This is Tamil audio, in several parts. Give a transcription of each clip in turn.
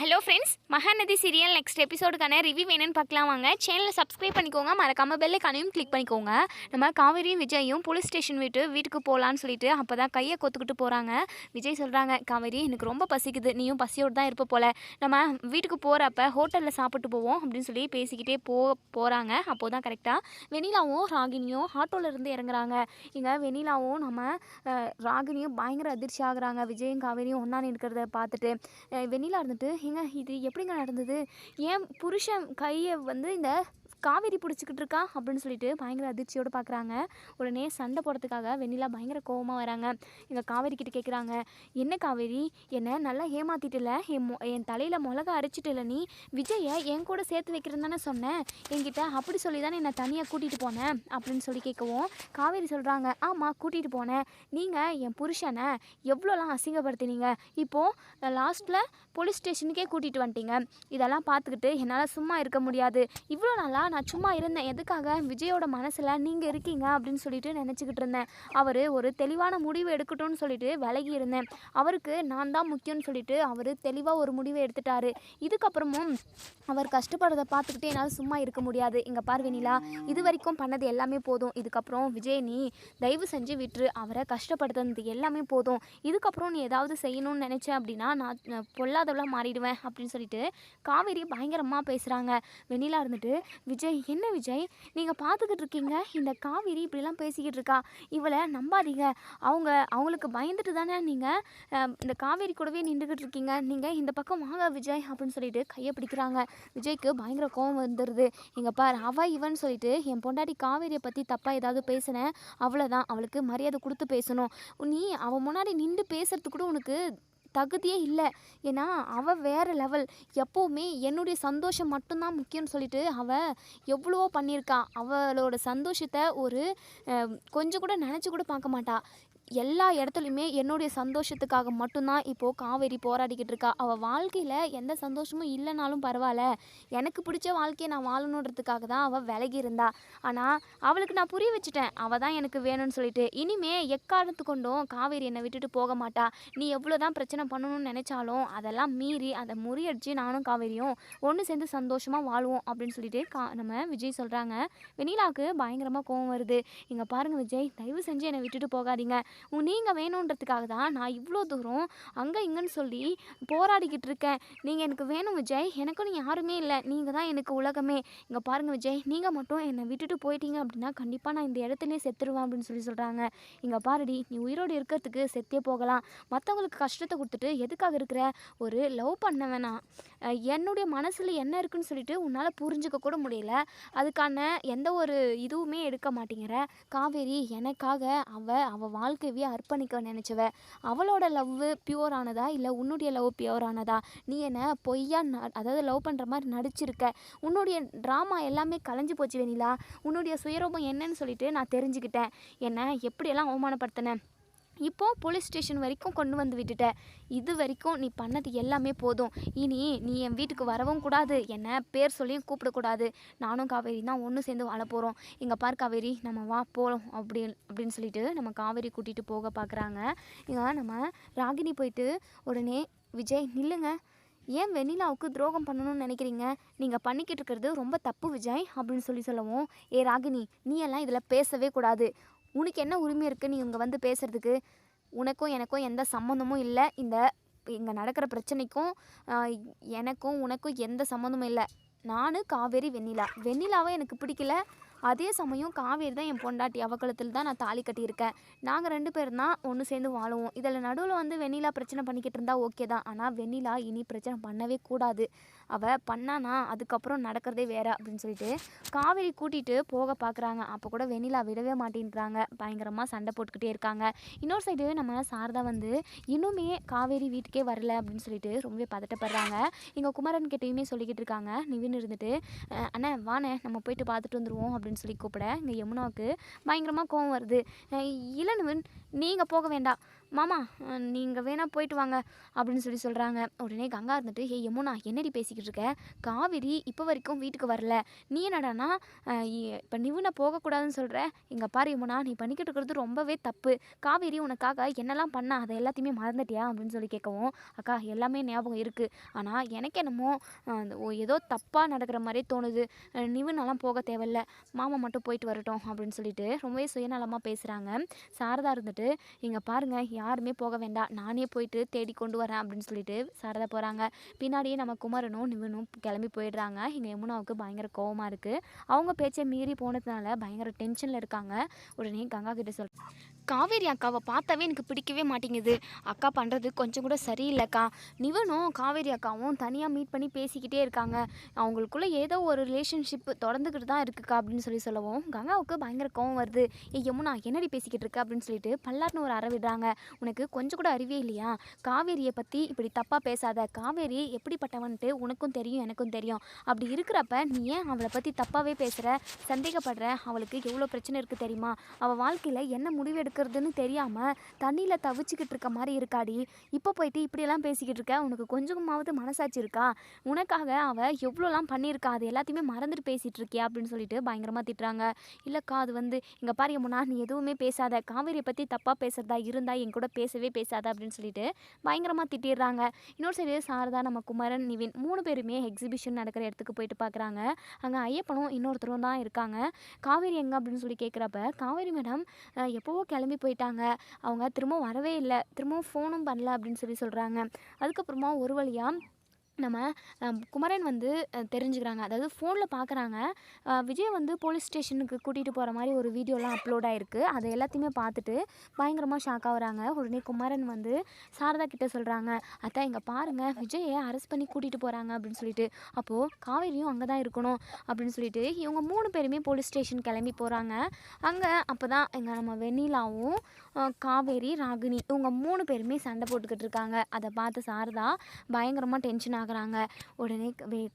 Hello friends Mahanadi serial next எபிசோடுக்கான review வேணும்னு பார்க்கலாம் வாங்க. சேனலை சப்ஸ்கிரைப் பண்ணிக்கோங்க. மறக்காமல் பெல்லைக்கானையும் கிளிக் பண்ணிக்கோங்க. நம்ம காவேரியும் விஜயும் போலீஸ் ஸ்டேஷன் விட்டு வீட்டுக்கு போகலான்னு சொல்லிட்டு அப்போ தான் கையை கொத்துக்கிட்டு போகிறாங்க விஜய் சொல்கிறாங்க காவேரி எனக்கு ரொம்ப பசிக்குது. நீயும் பசியோடு தான் இருப்ப போல. நம்ம வீட்டுக்கு போகிறப்ப ஹோட்டலில் சாப்பிட்டு போவோம் அப்படின்னு சொல்லி பேசிக்கிட்டே போ போகிறாங்க அப்போ தான் கரெக்டாக வெனிலாவும் ராகினியும் ஆட்டோவில் இருந்து இறங்குறாங்க. இங்கே வெனிலாவும் நம்ம ராகினியும் பயங்கர அதிர்ச்சி ஆகுறாங்க. விஜயும் காவேரியும் ஒன்றா நிற்கிறத பார்த்துட்டு வெனிலா வெண்ணிலா இருந்துட்டு ஏங்க இது எப்படிங்க நடந்தது? ஏன் புருஷன் கையை வந்து இந்த காவேரி பிடிச்சிக்கிட்டு இருக்கா அப்படின்னு சொல்லிட்டு பயங்கர அதிர்ச்சியோடு பார்க்குறாங்க. உடனே சண்டை போடுறதுக்காக வெண்ணிலா பயங்கர கோவமாக வராங்க. எங்கள் காவேரி கிட்ட கேட்குறாங்க என்ன காவேரி? என்னை நல்லா ஏமாத்திட்டுல என் மொ என் தலையில் மிளகா அரைச்சிட்டில்ல நீ? விஜயை என் கூட சேர்த்து வைக்கிறேன்னு தானே சொன்னேன் என்கிட்ட அப்படி சொல்லி தானே என்னை தனியாக கூட்டிகிட்டு போனேன் அப்படின்னு சொல்லி கேட்கவும் காவேரி சொல்கிறாங்க ஆமாம் கூட்டிகிட்டு போனேன். நீங்கள் என் புருஷனை எவ்வளோலாம் அசிங்கப்படுத்தினீங்க? இப்போது லாஸ்ட்டில் போலீஸ் ஸ்டேஷனுக்கே கூட்டிகிட்டு வந்துட்டீங்க. இதெல்லாம் பார்த்துக்கிட்டு என்னால் சும்மா இருக்க முடியாது. இவ்வளோ நாளாக நான் சும்மா இருந்தேன். எதுக்காக? விஜயோட மனசில் நீங்கள் இருக்கீங்க அப்படின்னு சொல்லிட்டு நினச்சிக்கிட்டு இருந்தேன். அவர் ஒரு தெளிவான முடிவு எடுக்கட்டும்னு சொல்லிட்டு விலகி இருந்தேன். அவருக்கு நான் தான் முக்கியம்னு சொல்லிட்டு அவர் தெளிவாக ஒரு முடிவை எடுத்துட்டாரு. இதுக்கப்புறமும் அவர் கஷ்டப்படுறத பார்த்துக்கிட்டே என்னால் சும்மா இருக்க முடியாது. இங்கே பார் வெண்ணிலா இது வரைக்கும் பண்ணது எல்லாமே போதும். இதுக்கப்புறம் விஜய் நீ தயவு செஞ்சு விட்டுரு. அவரை கஷ்டப்படுத்துனது எல்லாமே போதும். இதுக்கப்புறம் நீ ஏதாவது செய்யணும்னு நினச்சேன் அப்படின்னா நான் பொல்லாதவளாக மாறிடுவேன் அப்படின்னு சொல்லிட்டு காவேரி பயங்கரமாக பேசுகிறாங்க வெண்ணிலா இருந்துட்டு விஜய் என்ன விஜய்? நீங்கள் பார்த்துக்கிட்டு இருக்கீங்க இந்த காவேரி இப்படிலாம் பேசிக்கிட்டு இருக்கா? இவளை நம்பாதீங்க. அவங்க அவங்களுக்கு பயந்துட்டு தானே நீங்கள் இந்த காவேரி கூடவே நின்றுக்கிட்டு இருக்கீங்க. நீங்கள் இந்த பக்கம் வாங்க விஜய் அப்படின்னு சொல்லிட்டு கையை பிடிக்கிறாங்க. விஜய்க்கு பயங்கர கோவம் வந்துடுது இங்கே பார் அவ இவன் சொல்லிட்டு என் பொண்டாட்டி காவேரியை பற்றி தப்பாக ஏதாவது பேசினேன் அவ்வளோதான் அவளுக்கு மரியாதை கொடுத்து பேசணும். நீ அவன் முன்னாடி நின்று பேசுறது கூட உனக்கு தகுதியே இல்லை. ஏன்னா அவள் வேறு லெவல் எப்போவுமே என்னுடைய சந்தோஷம் மட்டும்தான் முக்கியம்னு சொல்லிட்டு அவள் எவ்வளவோ பண்ணியிருக்கா. அவளோட சந்தோஷத்தை ஒரு கொஞ்சம் கூட நினச்சி கூட பார்க்க மாட்டா. எல்லா இடத்துலையுமே என்னுடைய சந்தோஷத்துக்காக மட்டும்தான் இப்போது காவேரி போராடிக்கிட்டு இருக்கா. அவள் வாழ்க்கையில் எந்த சந்தோஷமும் இல்லைனாலும் பரவாயில்ல. எனக்கு பிடிச்ச வாழ்க்கையை நான் வாழணுன்றதுக்காக தான் அவள் விலகி இருந்தா. ஆனால் அவளுக்கு நான் புரிய வச்சுட்டேன். அவள் தான் எனக்கு வேணும்னு சொல்லிட்டு. இனிமே எக்காரணத்து கொண்டும் காவேரி என்னை விட்டுட்டு போக மாட்டா. நீ எவ்வளோ தான் பிரச்சனை பண்ணணும்னு நினச்சாலும் அதெல்லாம் மீறி அதை முறியடிச்சு நானும் காவேரியும் ஒன்று சேர்ந்து சந்தோஷமாக வாழுவோம் அப்படின்னு சொல்லிட்டு கா நம்ம விஜய் சொல்கிறாங்க வெனிலாவுக்கு பயங்கரமாக கோவம் வருது. இங்கே பாருங்கள் விஜய் தயவு செஞ்சு என்னை விட்டுட்டு போகாதீங்க. நீங்கள் வேணுன்றதுக்காக தான் நான் இவ்வளோ தூரம் அங்கே இங்கேன்னு சொல்லி போராடிக்கிட்டு இருக்கேன். நீங்கள் எனக்கு வேணும் விஜய். எனக்கும் நீ யாருமே இல்லை. நீங்கள் தான் எனக்கு உலகமே. இங்கே பாருங்கள் விஜய். நீங்கள் மட்டும் என்னை விட்டுட்டு போயிட்டீங்க அப்படின்னா கண்டிப்பாக நான் இந்த இடத்துலயே செத்துருவேன் அப்படின்னு சொல்லி சொல்கிறாங்க இங்கே பாருடி நீ உயிரோடு இருக்கிறதுக்கு செத்தே போகலாம். மற்றவங்களுக்கு கஷ்டத்தை கொடுத்துட்டு எதுக்காக இருக்கிற? ஒரு லவ் பண்ண வேணாம் என்னுடைய மனசில் என்ன இருக்குன்னு சொல்லிட்டு உன்னால் புரிஞ்சுக்க கூட முடியல. அதுக்கான எந்த ஒரு இதுவுமே எடுக்க மாட்டேங்கிற. காவேரி எனக்காக அவள் அவள் வாழ்க்கையவே அர்ப்பணிக்க நினச்சவ. அவளோட லவ் பியூர் ஆனதா? இல்லை உன்னுடைய லவ் பியூர் ஆனதா? நீ என்ன பொய்யா அதாவது லவ் பண்ணுற மாதிரி நடிச்சிருக்க. உன்னுடைய ட்ராமா எல்லாமே கலைஞ்சு போச்சு வேணிலா உன்னுடைய சுயரூபம் என்னன்னு சொல்லிட்டு நான் தெரிஞ்சுக்கிட்டேன். என்னை எப்படியெல்லாம் அவமானப்படுத்தினேன் இப்போது போலீஸ் ஸ்டேஷன் வரைக்கும் கொண்டு வந்து விட்டுட்ட. இது வரைக்கும் நீ பண்ணது எல்லாமே போதும். இனி நீ என் வீட்டுக்கு வரவும் கூடாது. என்ன பேர் சொல்லியும் கூப்பிடக்கூடாது நானும் காவேரி தான் ஒன்று சேர்ந்து வாழ போகிறோம் இங்கே பார் காவேரி நம்ம வா போகலாம் அப்படி அப்படின்னு சொல்லிட்டு நம்ம காவேரி கூட்டிகிட்டு போக பார்க்குறாங்க இங்கே நம்ம ராகினி போயிட்டு உடனே விஜய் நில்லுங்க. ஏன் வெண்ணிலாவுக்கு துரோகம் பண்ணணும்னு நினைக்கிறீங்க? நீங்கள் பண்ணிக்கிட்டு இருக்கிறது ரொம்ப தப்பு விஜய் அப்படின்னு சொல்லி சொல்லவும் ஏ ராகினி நீ எல்லாம் இதில் பேசவே கூடாது. உனக்கு என்ன உரிமை இருக்குது நீ இங்கே வந்து பேசுகிறதுக்கு உனக்கும் எனக்கும் எந்த சம்மந்தமும் இல்லை. இந்த இங்கே நடக்கிற பிரச்சனைக்கும் எனக்கும் உனக்கும் எந்த சம்மந்தமும் இல்லை. நான் காவேரி வெண்ணிலா. வெண்ணிலாவை எனக்கு பிடிக்கல. அதே சமயம் காவேரி தான் என் பொண்டாட்டி. அவக்களத்தில் தான் நான் தாலி கட்டியிருக்கேன். நாங்கள் ரெண்டு பேர் தான் ஒன்று சேர்ந்து வாழுவோம். இதில் நடுவில் வந்து வெண்ணிலா பிரச்சனை பண்ணிக்கிட்டு இருந்தால் ஓகே தான். ஆனால் வெண்ணிலா இனி பிரச்சனை பண்ணவே கூடாது. அவள் பண்ணானா அதுக்கப்புறம் நடக்கிறதே வேற அப்படின்னு சொல்லிட்டு காவேரி கூட்டிகிட்டு போக பார்க்குறாங்க அப்போ கூட வெண்ணிலா விடவே மாட்டேன்றாங்க. பயங்கரமாக சண்டை போட்டுக்கிட்டே இருக்காங்க. இன்னொரு சைடு நம்ம சாரதா வந்து இன்னுமே காவேரி வீட்டுக்கே வரல அப்படின்னு சொல்லிட்டு ரொம்பவே பதட்டப்படுறாங்க. எங்கள் குமரன் கிட்டேயுமே சொல்லிக்கிட்டு இருக்காங்க. நிவின் இருந்துட்டு அண்ணே வாண்ணே நம்ம போயிட்டு பார்த்துட்டு வந்துடுவோம் அப்படின்னு சொல்லி கூப்பிட. இங்கே யமுனாவுக்கு பயங்கரமாக கோவம் வருது. அஹ், இல்லை நிவின் நீங்கள் போக வேண்டாம். மாமா நீங்கள் வேணால் போயிட்டு வாங்க அப்படின்னு சொல்லி சொல்கிறாங்க உடனே கங்கா இருந்துட்டு ஹே யமுனா என்னடி பேசிக்கிட்டு இருக்க? காவிரி இப்போ வரைக்கும் வீட்டுக்கு வரல. நீ என்னடானா இப்போ நிவுனை போகக்கூடாதுன்னு சொல்கிற இங்கே பாரு யமுனா நீ பண்ணிக்கிட்டு இருக்கிறது ரொம்பவே தப்பு. காவேரி உனக்காக என்னெல்லாம் பண்ணா அதை எல்லாத்தையுமே மறந்துட்டியா? அப்படின்னு சொல்லி கேட்கவும் அக்கா எல்லாமே ஞாபகம் இருக்குது ஆனால் எனக்கு என்னமோ அந்த ஓ- ஏதோ தப்பாக நடக்கிற மாதிரி தோணுது. நிவுனெல்லாம் போக தேவையில்ல. மாமா மட்டும் போயிட்டு வரட்டும் அப்படின்னு சொல்லிட்டு ரொம்பவே சுயநலமாக பேசுகிறாங்க சாரதா இருந்துட்டு இங்கே பாருங்கள் யாருமே போக வேண்டாம். நானே போயிட்டு தேடி கொண்டு வரேன் அப்படின்னு சொல்லிட்டு சாரதா போகிறாங்க பின்னாடியே நம்ம குமரனும் நிவனும் கிளம்பி போயிடுறாங்க. இங்கே யமுனாவுக்கு பயங்கர கோவமாக இருக்குது அவங்க பேச்சை மீறி போனதுனால பயங்கர டென்ஷனில் இருக்காங்க. உடனே கங்கா கிட்ட சொல் காவேரி அக்காவை பார்த்தாவே எனக்கு பிடிக்கவே மாட்டேங்குது. அக்கா பண்ணுறது கொஞ்சம் கூட சரியில்லைக்கா நிவனும் காவேரி அக்காவும் தனியாக மீட் பண்ணி பேசிக்கிட்டே இருக்காங்க. அவங்களுக்குள்ளே ஏதோ ஒரு ரிலேஷன்ஷிப் தொடர்ந்துக்கிட்டு தான் இருக்குக்கா அப்படின்னு சொல்லி சொல்லவும் கங்காவுக்கு பயங்கர கோவம் வருது. ஏய் யமுனா என்னடி பேசிக்கிட்டு இருக்க? அப்படின்னு சொல்லிட்டு பல்லார்னு ஒரு அற விடுறாங்க. உனக்கு கொஞ்சம் கூட அறிவே இல்லையா? காவேரியை பற்றி இப்படி தப்பாக பேசாத. காவேரி எப்படிப்பட்டவன்ட்டு உனக்கும் தெரியும் எனக்கும் தெரியும். அப்படி இருக்கிறப்ப நீ ஏன் அவளை பற்றி தப்பாகவே பேசுகிற சந்தேகப்படுற? அவளுக்கு எவ்வளோ பிரச்சனை இருக்குது தெரியுமா? அவள் வாழ்க்கையில் என்ன முடிவு எடுக்கிறதுன்னு தெரியாமல் தண்ணியில் தவிச்சிக்கிட்டு இருக்க மாதிரி இருக்காடி. இப்போ போயிட்டு இப்படியெல்லாம் பேசிக்கிட்டு இருக்க. உனக்கு கொஞ்சமாவது மனசாட்சி இருக்கா? உனக்காக அவள் எவ்வளோலாம் பண்ணியிருக்கா? அது எல்லாத்தையுமே மறந்துட்டு பேசிகிட்டு இருக்கியா? அப்படின்னு சொல்லிட்டு பயங்கரமாக திட்டுறாங்க. இல்லைக்கா அது வந்து இங்கே பாரு முன்னா நீ எதுவுமே பேசாத. காவேரியை பற்றி தப்பாக பேசுறதா இருந்தால் என் கூட பேசவே பேசாத அப்படின்னு சொல்லிட்டு பயங்கரமாக திட்டிடுறாங்க. இன்னொரு சைடு சாரதா நம்ம குமரன் நிவின் மூணு பேருமே எக்ஸிபிஷன் நடக்கிற இடத்துக்கு போயிட்டு பார்க்குறாங்க அங்கே ஐயப்பனும் இன்னொருத்தரும் தான் இருக்காங்க. காவேரி எங்கே அப்படின்னு சொல்லி கேட்குறப்ப காவேரி மேடம் எப்போவோ கிளம்பி போயிட்டாங்க. அவங்க திரும்ப வரவே இல்லை. திரும்பவும் ஃபோனும் பண்ணல அப்படின்னு சொல்லி சொல்கிறாங்க அதுக்கப்புறமா ஒரு வழியாக நம்ம குமரன் வந்து தெரிஞ்சுக்கிறாங்க. அதாவது ஃபோனில் பார்க்குறாங்க விஜய் வந்து போலீஸ் ஸ்டேஷனுக்கு கூட்டிகிட்டு போகிற மாதிரி ஒரு வீடியோலாம் அப்லோட் ஆகிருக்கு அதை எல்லாத்தையுமே பார்த்துட்டு பயங்கரமாக ஷாக் ஆகுறாங்க உடனே குமரன் வந்து சாரதா கிட்டே சொல்கிறாங்க அத்தா இங்கே பாருங்கள் விஜயை அரெஸ்ட் பண்ணி கூட்டிகிட்டு போகிறாங்க அப்படின்னு சொல்லிட்டு. அப்போது காவேரியும் அங்கே தான் இருக்கணும் அப்படின்னு சொல்லிட்டு இவங்க மூணு பேருமே போலீஸ் ஸ்டேஷன் கிளம்பி போகிறாங்க அங்கே அப்போ தான் இங்கே நம்ம வெண்ணிலாவும் காவேரி ராகினி இவங்க மூணு பேருமே சண்டை போட்டுக்கிட்டு இருக்காங்க. அதை பார்த்து சாரதா பயங்கரமாக டென்ஷன் ஆகுறாங்க உடனே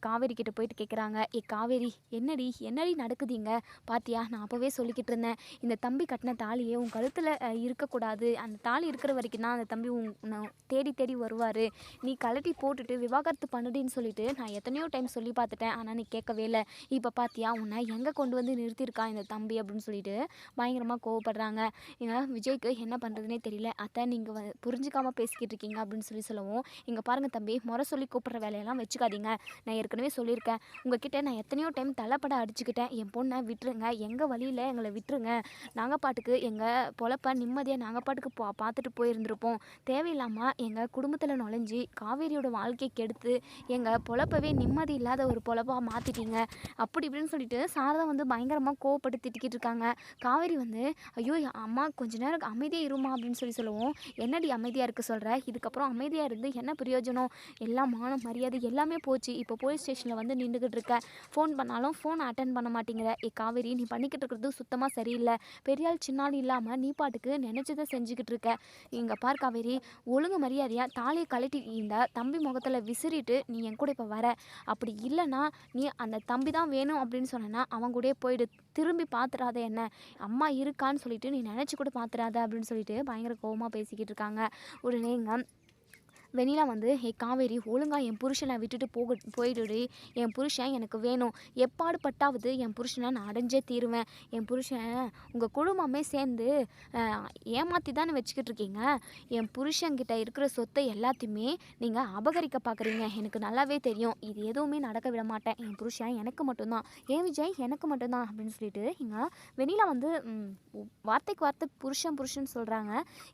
காவேரி கிட்ட போயிட்டு கேட்குறாங்க ஏ காவேரி என்னடி என்னடி நடக்குதுங்க? பாத்தியா நான் அப்போவே சொல்லிக்கிட்டு இருந்தேன். இந்த தம்பி கட்டின தாலியே உன் கழுத்தில் இருக்கக்கூடாது. அந்த தாலி இருக்கிற வரைக்கும் தான் அந்த தம்பி உன் தேடி தேடி வருவார். நீ கழட்டி போட்டுட்டு விவாகரத்து பண்ணுடின்னு சொல்லிட்டு நான் எத்தனையோ டைம் சொல்லி பார்த்துட்டேன் ஆனால் நீ கேட்கவே இல்லை. இப்போ பாத்தியா உன்னை எங்கே கொண்டு வந்து நிறுத்தியிருக்கான் இந்த தம்பி? அப்படின்னு சொல்லிட்டு பயங்கரமாக கோவப்படுறாங்க. ஏன்னா விஜய்க்கு என்ன பண்ணுறதுனே தெரியல. அத்தை நீங்கள் புரிஞ்சுக்காமல் பேசிக்கிட்டு இருக்கீங்க. அப்படின்னு சொல்லி சொல்லவும் இங்கே பாருங்கள் தம்பி முறை சொல்லி கூப்பிட்ற வேலையெல்லாம் வச்சுக்காதீங்க. நான் ஏற்கனவே சொல்லியிருக்கேன். உங்ககிட்ட நான் எத்தனையோ டைம் தலைப்பட அடிச்சுக்கிட்டேன். என் பொண்ணை விட்டுருங்க. எங்கள் வழியில் எங்களை விட்டுருங்க. நாங்கள் பாட்டுக்கு எங்கள் பொழப்ப நிம்மதியாக நாங்கள் பாட்டுக்கு பா பார்த்துட்டு போயிருந்திருப்போம். தேவையில்லாமல் எங்கள் குடும்பத்தில் நுழைஞ்சி காவேரியோட வாழ்க்கையை கெடுத்து எங்கள் பொழப்பவே நிம்மதி இல்லாத ஒரு பொழப்பாக மாற்றிட்டீங்க அப்படி இப்படின்னு சொல்லிட்டு சாரதா வந்து பயங்கரமாக கோவப்பட்டு திட்டிக்கிட்டு இருக்காங்க. காவேரி வந்து ஐயோ அம்மா கொஞ்ச நேரம் அமைதியாக இருமா அப்படின்னு சொல்லி சொல்லுவோம். என்னடி அமைதியாக இருக்க சொல்கிற இதுக்கப்புறம் அமைதியாக இருந்து என்ன பிரயோஜனம்? எல்லாம் மானம் மரியாதை எல்லாமே போச்சு. இப்போ போலீஸ் ஸ்டேஷனில் வந்து நின்றுக்கிட்டு இருக்க. ஃபோன் பண்ணாலும் ஃபோன் அட்டன் பண்ண மாட்டேங்கிற. ஏ காவேரி நீ பண்ணிக்கிட்டு இருக்கிறது சுத்தமாக சரியில்லை. பெரியாள் சின்னாள் இல்லாமல் நீ பாட்டுக்கு நினச்சதை செஞ்சுக்கிட்டு இருக்க. இங்கே பார் காவேரி ஒழுங்கு மரியாதையாக தாலியை கழட்டி இந்த தம்பி முகத்தில் விசிறிட்டு நீ என் கூட இப்போ வர. அப்படி இல்லைன்னா நீ அந்த தம்பி தான் வேணும் அப்படின்னு சொன்னேன்னா அவன் கூடயே போயிடு. திரும்பி பார்த்துடாத என்ன? அம்மா இருக்கான்னு சொல்லிட்டு நீ நினச்சி கூட பார்த்துடாத அப்படின்னு சொல்லிட்டு பயங்கர கோவமாக பேசிக்கிட்டு இருக்காங்க. உடனே இங்கே வெண்ணிலா வந்து ஹே காவேரி ஒழுங்காக என் புருஷனை விட்டுட்டு போக போயிடுடி. என் புருஷன் எனக்கு வேணும். எப்பாடு பட்டாவது என் புருஷனை நான் அடைஞ்சே தீருவேன். என் புருஷன் உங்கள் குடும்பமே சேர்ந்து ஏமாற்றி தானே வச்சுக்கிட்டு இருக்கீங்க என் புருஷன்கிட்ட இருக்கிற சொத்தை எல்லாத்தையுமே நீங்கள் அபகரிக்க பார்க்குறீங்க எனக்கு நல்லாவே தெரியும். இது எதுவுமே நடக்க விட மாட்டேன். என் புருஷன் எனக்கு மட்டும்தான். ஏன் விஜய்? எனக்கு மட்டும்தான். அப்படின்னு சொல்லிட்டு இங்கே வெண்ணிலா வந்து வார்த்தைக்கு வார்த்தை புருஷன் புருஷன் சொல்கிறாங்க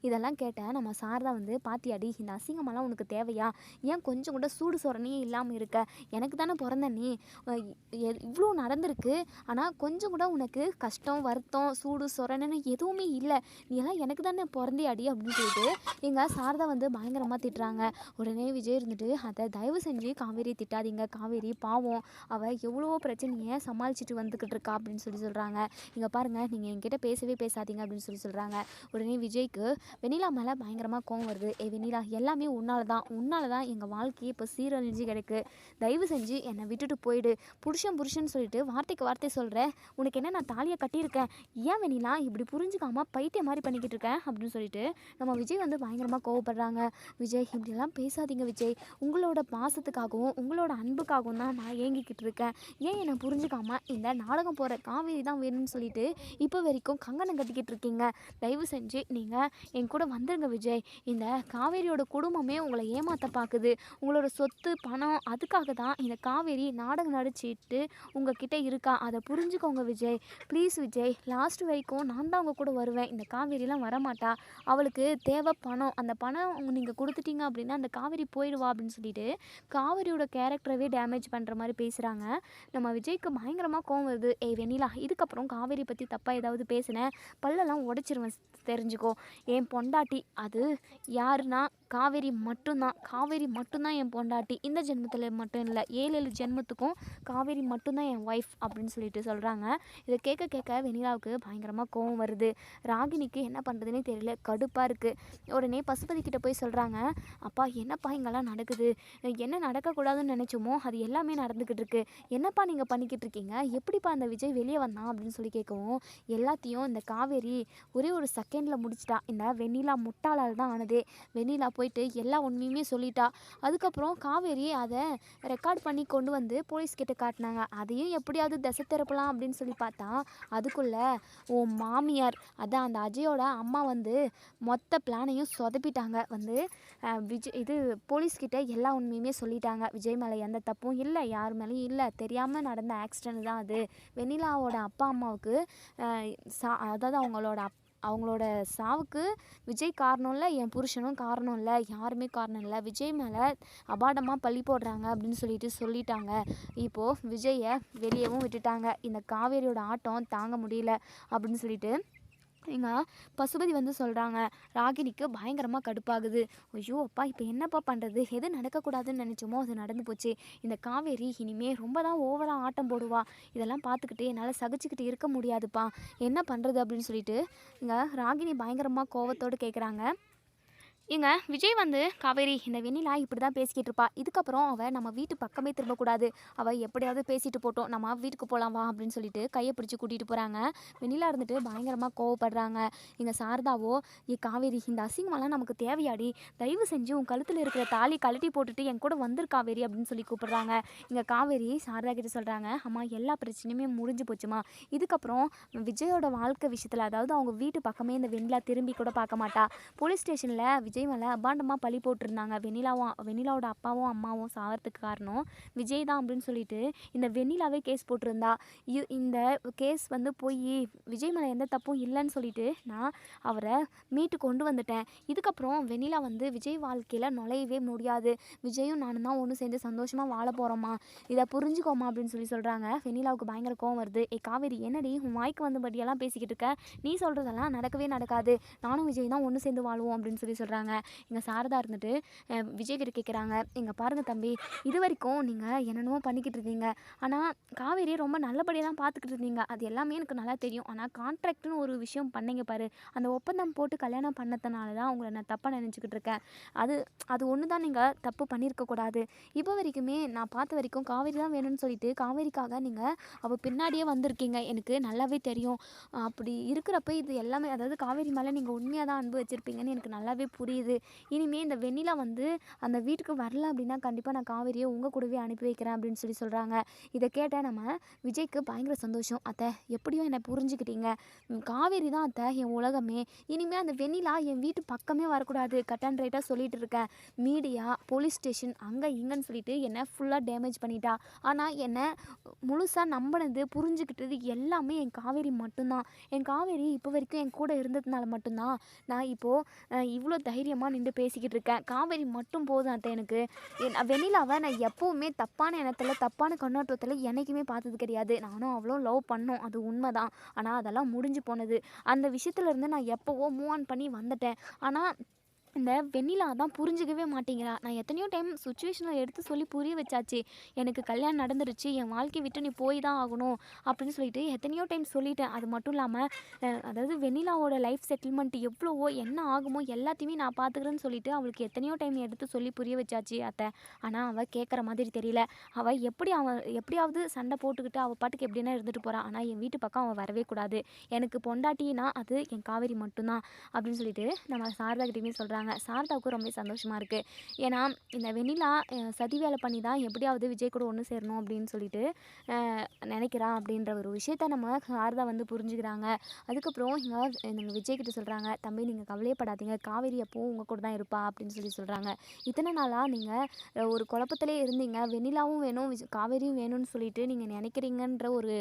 இதெல்லாம் கேட்டேன் நம்ம சாரதா வந்து பாத்தியாடி இந்த அசிங்கமெல்லாம் உனக்கு தேவையா? ஏன் கொஞ்சம் கூட சூடு சொரணையே இல்லாமல் இருக்க? எனக்கு தானே பிறந்த நீ. எ- இவ்வளோ நடந்திருக்கு. ஆனால் கொஞ்சம் கூட உனக்கு கஷ்டம் வருத்தம் சூடு சொரணைன்னு எதுவுமே இல்லை. நீ எல்லாம் எனக்கு தானே பிறந்தே அடி அப்படின்னு சொல்லிட்டு எங்கள் சாரதா வந்து பயங்கரமாக திட்டுறாங்க. உடனே விஜய் இருந்துட்டு அதை தயவு செஞ்சு காவேரி திட்டாதீங்க. காவேரி பாவம். அவள் எவ்வளோ பிரச்சனையை சமாளிச்சுட்டு வந்துக்கிட்டு இருக்கா. அப்படின்னு சொல்லி சொல்கிறாங்க இங்கே பாருங்கள் நீங்கள் என்கிட்ட பேசவே பேசாதீங்க. அப்படின்னு சொல்லி சொல்கிறாங்க உடனே விஜய்க்கு வெண்ணிலா மேலே பயங்கரமாக கோவம் வருது. ஏ வெண்ணிலா எல்லாமே ஒன்றா உன்னால தான் உன்னால தான் எங்கள் வாழ்க்கையே இப்போ சீரழிஞ்சு கிடக்கு. தயவு செஞ்சு என்னை விட்டுட்டு போயிடு. புருஷன் புருஷன் சொல்லிட்டு வார்த்தைக்கு வார்த்தை சொல்கிற உனக்கு என்ன நான் தாலியை கட்டியிருக்கேன்? ஏன் வேணிலாம் இப்படி புரிஞ்சுக்காம பைத்தியம் மாதிரி பண்ணிக்கிட்டு இருக்கேன் அப்படின்னு சொல்லிட்டு நம்ம விஜய் வந்து பயங்கரமாக கோவப்படுறாங்க. விஜய் இப்படியெல்லாம் பேசாதீங்க விஜய். உங்களோட பாசத்துக்காகவும் உங்களோட அன்புக்காகவும் தான் நான் ஏங்கிக்கிட்டு இருக்கேன். ஏன் என்னை புரிஞ்சுக்காம இந்த நாடகம் போகிற காவேரி தான் வேணும்னு சொல்லிட்டு இப்போ வரைக்கும் கங்கணம் கட்டிக்கிட்டு இருக்கீங்க? தயவு செஞ்சு நீங்கள் என் கூட வந்துருங்க விஜய். இந்த காவேரியோட குடும்பமே உங்களை ஏமாற்ற பார்க்குது உங்களோட சொத்து பணம் அதுக்காக தான் இந்த காவேரி நாடகம் நடிச்சிட்டு உங்ககிட்ட இருக்கா? அதை புரிஞ்சுக்கோங்க விஜய். ப்ளீஸ் விஜய் லாஸ்ட் வரைக்கும் நான் தான் உங்கள் கூட வருவேன். இந்த காவேரிலாம் வரமாட்டா. அவளுக்கு தேவை பணம். அந்த பணம் நீங்கள் கொடுத்துட்டீங்க அப்படின்னா அந்த காவேரி போயிடுவா அப்படின்னு சொல்லிட்டு காவேரியோட கேரக்டரவே டேமேஜ் பண்ணுற மாதிரி பேசுகிறாங்க நம்ம விஜய்க்கு பயங்கரமாக கோவம் வருது. ஏய் வெண்ணிலா இதுக்கப்புறம் காவேரி பற்றி தப்பாக ஏதாவது பேசினேன் பல்லெல்லாம் உடச்சிருவேன் தெரிஞ்சுக்கோ. என் பொண்டாட்டி அது யாருன்னா காவேரி மட்டும்தான். காவேரி மட்டும்தான் என் பொண்டாட்டி. இந்த ஜென்மத்தில் மட்டும் இல்லை ஏழு ஏழு ஜென்மத்துக்கும் காவேரி மட்டும்தான் என் ஒய்ஃப் அப்படின்னு சொல்லிட்டு சொல்கிறாங்க இதை கேட்க கேட்க வெண்ணிலாவுக்கு பயங்கரமாக கோவம் வருது. ராகினிக்கு என்ன பண்ணுறதுனே தெரியல கடுப்பாக இருக்குது உடனே பசுபதி கிட்டே போய் சொல்கிறாங்க அப்பா என்னப்பா இங்கெல்லாம் நடக்குது? என்ன நடக்கக்கூடாதுன்னு நினச்சோமோ அது எல்லாமே நடந்துக்கிட்டு இருக்கு. என்னப்பா நீங்கள் பண்ணிக்கிட்டு இருக்கீங்க? எப்படிப்பா அந்த விஜய் வெளியே வந்தான்? அப்படின்னு சொல்லி கேட்கவும் எல்லாத்தையும் இந்த காவேரி ஒரே ஒரு செகண்டில் முடிச்சிட்டா. இந்த வெண்ணிலா முட்டாளால் தான் ஆனதே. வெண்ணிலா போயிட்டு எல்லா உண்மையுமே சொல்லிட்டா. அதுக்கப்புறம் காவேரி அதை ரெக்கார்ட் பண்ணி கொண்டு வந்து போலீஸ் கிட்ட காட்டினாங்க. அதையும் எப்படியாவது திசை திருப்பலாம் அப்படின்னு சொல்லி பார்த்தா அதுக்குள்ளே உன் மாமியார். அதான் அந்த அஜயோட அம்மா வந்து மொத்த பிளானையும் சொதப்பிட்டாங்க. வந்து விஜய் இது போலீஸ்கிட்ட எல்லா உண்மையுமே சொல்லிட்டாங்க. விஜய் மேலே எந்த தப்பும் இல்லை யார் மேலேயும் இல்லை. தெரியாமல் நடந்த ஆக்சிடென்ட் தான் அது. வெண்ணிலாவோட அப்பா அம்மாவுக்கு சா அதாவது அவங்களோட அப் அவங்களோட சாவுக்கு விஜய் காரணம் இல்லை என் புருஷனும் காரணம் இல்லை யாருமே காரணம் இல்லை. விஜய் மேலே அபாடமாக பழி போடுறாங்க அப்படின்னு சொல்லிட்டு சொல்லிட்டாங்க. இப்போது விஜயை வெளியவும் விட்டுட்டாங்க. இந்த காவேரியோட ஆட்டம் தாங்க முடியல அப்படின்னு சொல்லிட்டு இங்கே பசுபதி வந்து சொல்கிறாங்க ராகினிக்கு பயங்கரமாக கடுப்பாகுது. ஐயோ அப்பா இப்போ என்னப்பா பண்ணுறது எது நடக்கக்கூடாதுன்னு நினச்சோமோ அது நடந்து போச்சு. இந்த காவேரி இனிமே ரொம்ப தான் ஓவராக ஆட்டம் போடுவா. இதெல்லாம் பார்த்துக்கிட்டு என்னால் சகிச்சுக்கிட்டு இருக்க முடியாதுப்பா. என்ன பண்ணுறது அப்படின்னு சொல்லிட்டு இங்கே ராகினி பயங்கரமாக கோவத்தோடு கேட்குறாங்க இங்க விஜய் வந்து காவேரி இந்த வெண்ணிலா இப்படி தான் பேசிக்கிட்டு இருப்பா இதுக்கப்புறம் அவள் நம்ம வீட்டு பக்கமே திரும்பக்கூடாது. அவள் எப்படியாவது பேசிட்டு போட்டோம் நம்ம வீட்டுக்கு போகலாம் வா அப்படின்னு சொல்லிட்டு கையை பிடிச்சி கூட்டிகிட்டு போகிறாங்க வெண்ணிலா இருந்துட்டு பயங்கரமாக கோவப்படுறாங்க. இங்கே சாரதாவோ ஏ காவேரி இந்த அசிங்கமெல்லாம் நமக்கு தேவையாடி. தயவு செஞ்சு உன் கழுத்தில் இருக்கிற தாலி கழட்டி போட்டுட்டு என் கூட வந்துரு காவேரி அப்படின்னு சொல்லி கூப்பிடுறாங்க. இங்கே காவேரி சாரதா கிட்ட சொல்கிறாங்க அம்மா எல்லா பிரச்சனையுமே முடிஞ்சு போச்சுமா. இதுக்கப்புறம் விஜயோட வாழ்க்கை விஷயத்தில் அதாவது அவங்க வீட்டு பக்கமே இந்த வெண்ணிலா திரும்பி கூட பார்க்க மாட்டா. போலீஸ் ஸ்டேஷனில் விஜய் விஜய் மேலே அபாண்டமாக பழி போட்டிருந்தாங்க. வெண்ணிலாவும் வெண்ணிலாவோட அப்பாவும் அம்மாவும் சாகிறதுக்கு காரணம் விஜய் தான் அப்படின்னு சொல்லிட்டு இந்த வெண்ணிலாவே கேஸ் போட்டிருந்தா. இ- இந்த கேஸ் வந்து போய் விஜய் மேலே எந்த தப்பும் இல்லைன்னு சொல்லிட்டு நான் அவரை மீட்டு கொண்டு வந்துட்டேன். இதுக்கப்புறம் வெண்ணிலா வந்து விஜய் வாழ்க்கையில் நுழையவே முடியாது. விஜயும் நானும் தான் ஒன்று சேர்ந்து சந்தோஷமாக வாழ போகிறோமா இதை புரிஞ்சுக்கோமா அப்படின்னு சொல்லி சொல்கிறாங்க வெண்ணிலாவுக்கு பயங்கர கோவம் வருது. ஏ காவேரி என்னடி உன் வாய்க்கு வந்தபடியெல்லாம் பேசிக்கிட்டு இருக்க? நீ சொல்கிறதெல்லாம் நடக்கவே நடக்காது. நானும் விஜய் தான் ஒன்று சேர்ந்து வாழுவோம் அப்படின்னு சொல்லி சொல்கிறாங்க இங்கே சாரதா இருந்துட்டு அஹ், விஜய் கேட்குறாங்க இங்கே பாருங்க தம்பி இது வரைக்கும் நீங்கள் என்னென்னமோ பண்ணிக்கிட்டு இருந்தீங்க ஆனால் காவேரி ரொம்ப நல்லபடியாக தான் பார்த்துக்கிட்டு இருந்தீங்க அது எல்லாமே எனக்கு நல்லா தெரியும். ஆனால் கான்ட்ராக்ட்னு ஒரு விஷயம் பண்ணீங்க பாரு. அந்த ஒப்பந்தம் போட்டு கல்யாணம் பண்ணதுனால தான் உங்களை நான் தப்பாக நினச்சிக்கிட்டு இருக்கேன். அது அது ஒன்று தான் நீங்கள் தப்பு பண்ணியிருக்கக்கூடாது இப்போ வரைக்குமே நான் பார்த்த வரைக்கும் காவேரி தான் வேணும்னு சொல்லிட்டு காவேரிக்காக நீங்கள் அவள் பின்னாடியே வந்திருக்கீங்க. எனக்கு நல்லாவே தெரியும். அப்படி இருக்கிறப்ப இது எல்லாமே அதாவது காவேரி மேலே நீங்கள் உண்மையாக தான் அன்பு வச்சுருப்பீங்கன்னு எனக்கு நல்லாவே புரியுது. இனிமேல் இந்த வெண்ணிலா வந்து அந்த வீட்டுக்கு வரல அப்படின்னா கண்டிப்பாக நான் காவேரியை உங்கள் கூடவே அனுப்பி வைக்கிறேன் அப்படின்னு சொல்லி சொல்கிறாங்க இதை கேட்டால் நம்ம விஜய்க்கு பயங்கர சந்தோஷம். அத்தை எப்படியும் என்னை புரிஞ்சுக்கிட்டீங்க. காவேரி தான் அத்தை என் உலகமே. இனிமேல் அந்த வெண்ணிலா என் வீட்டு பக்கமே வரக்கூடாது. கட் அண்ட் ரைட்டாக சொல்லிட்டு இருக்கேன். மீடியா போலீஸ் ஸ்டேஷன் அங்கே இங்கேன்னு சொல்லிட்டு என்னை ஃபுல்லாக டேமேஜ் பண்ணிட்டா. ஆனால் என்னை முழுசாக நம்பினது புரிஞ்சுக்கிட்டது எல்லாமே என் காவேரி மட்டும்தான். என் காவேரி இப்போ வரைக்கும் என் கூட இருந்ததுனால மட்டும்தான். நான் இப்போது இவ்வளோ தைரியமாக நின்று பேசிக்கிட்டு இருக்கேன். காவேரி மட்டும் போதும் அத்தை எனக்கு. என் வெண்ணிலாவை நான் எப்போவுமே தப்பான எண்ணத்தில் தப்பான கண்ணோட்டத்தில் என்றைக்குமே பார்த்தது கிடையாது. நானும் அவ்வளோ லவ் பண்ணோம். அது உண்மை தான் ஆனால் அதெல்லாம் முடிஞ்சு போனது. அந்த விஷயத்துல இருந்து நான் எப்போவோ மூவ் ஆன் பண்ணி வந்துட்டேன். ஆனால் இந்த வெண்ணிலா தான் புரிஞ்சிக்கவே மாட்டேங்கிறா. நான் எத்தனையோ டைம் சுச்சுவேஷனை எடுத்து சொல்லி புரிய வச்சாச்சு. எனக்கு கல்யாணம் நடந்துருச்சு. என் வாழ்க்கையை விட்டு நீ போய் தான் ஆகணும் அப்படின்னு சொல்லிட்டு எத்தனையோ டைம் சொல்லிட்டேன். அது மட்டும் இல்லாமல் அதாவது வெண்ணிலாவோட லைஃப் செட்டில்மெண்ட் எவ்வளவோ என்ன ஆகுமோ எல்லாத்தையுமே நான் பார்த்துக்கிறேன்னு சொல்லிட்டு அவளுக்கு எத்தனையோ டைம் எடுத்து சொல்லி புரிய வச்சாச்சு அத்தை. ஆனால் அவள் கேட்குற மாதிரி தெரியல. அவள் எப்படி அவன் எப்படியாவது சண்டை போட்டுக்கிட்டு அவள் பாட்டுக்கு எப்படின்னா இருந்துட்டு போகிறான் ஆனால் என் வீட்டு பக்கம் அவள் வரவே கூடாது. எனக்கு பொண்டாட்டினா அது என் காவேரி மட்டும்தான் அப்படின்னு சொல்லிட்டு நம்ம சாரதா சொல்கிறான் சொல்கிறாங்க சாரதாவுக்கும் ரொம்ப சந்தோஷமாக இருக்குது ஏன்னா இந்த வெண்ணிலா சதி வேலை பண்ணி தான் எப்படியாவது விஜய் கூட ஒன்று சேரணும் அப்படின்னு சொல்லிட்டு நினைக்கிறான் நினைக்கிறா அப்படின்ற ஒரு விஷயத்த நம்ம சாரதா வந்து புரிஞ்சுக்கிறாங்க. அதுக்கப்புறம் இங்கே எங்கள் விஜய்கிட்ட சொல்கிறாங்க தம்பி நீங்கள் கவலையப்படாதீங்க. காவேரி அப்போ உங்கள் கூட தான் இருப்பா அப்படின்னு சொல்லி சொல்கிறாங்க இத்தனை நாளாக நீங்கள் ஒரு குழப்பத்திலே இருந்தீங்க. வெண்ணிலாவும் வேணும் விஜய் காவேரியும் வேணும்னு சொல்லிட்டு நீங்கள் நினைக்கிறீங்கன்ற ஒரு